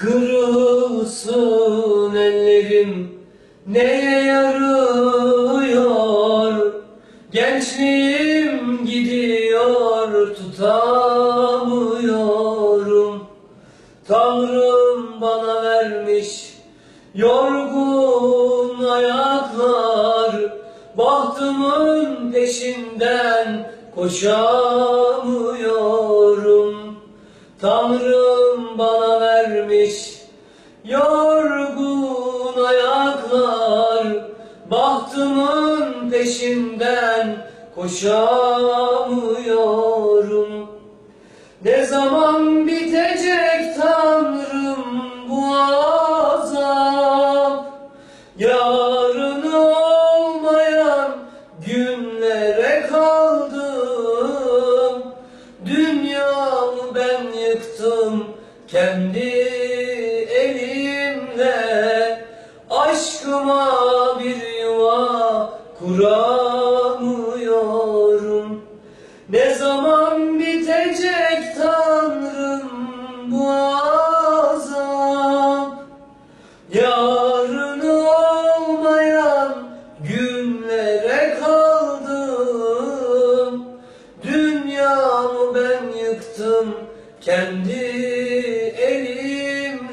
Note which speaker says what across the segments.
Speaker 1: Kırılsın ellerim neye yarıyor? Gençliğim gidiyor tutamıyorum. Tanrım bana vermiş yorgun ayaklar. Bahtımın peşinden koşamıyorum. Tanrım bana vermiş yorgun ayaklar Bahtımın peşinden koşamıyorum. Ne zaman bitecek Tanrım bu azap? Yarını olmayan günlere kaldım. Dünyamı ben yıktım kendi elimle Aşkıma bir yuva kuramıyorum. Ne zaman bitecek Tanrım bu azap Yarını olmayan günlere kaldım. Dünyamı ben yıktım kendi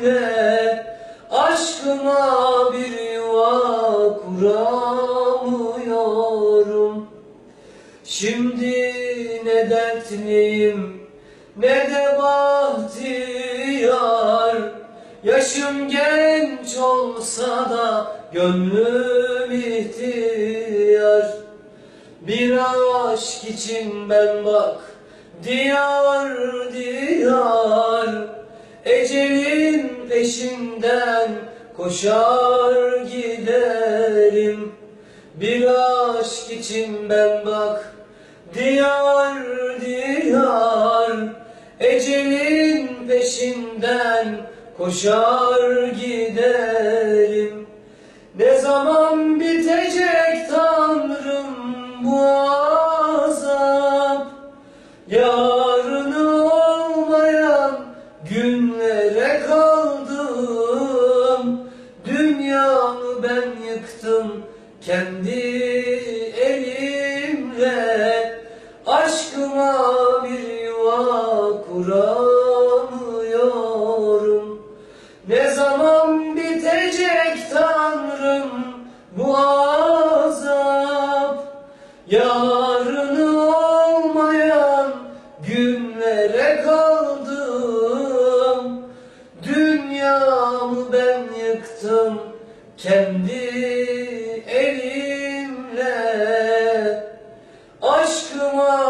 Speaker 1: elimle Aşkıma bir yuva kuramıyorum. Şimdi ne dertliyim ne de bahtiyar. Yaşım genç olsa da gönlüm ihtiyar. Bir aşk için ben bak diyar diyar. Ecelin peşinden koşar giderim. Bir aşk için ben bak diyar diyar. Ecelin peşinden koşar giderim. Ne zaman Yarını olmayan günlere kaldım. Dünyamı ben yıktım kendi elimle. Aşkıma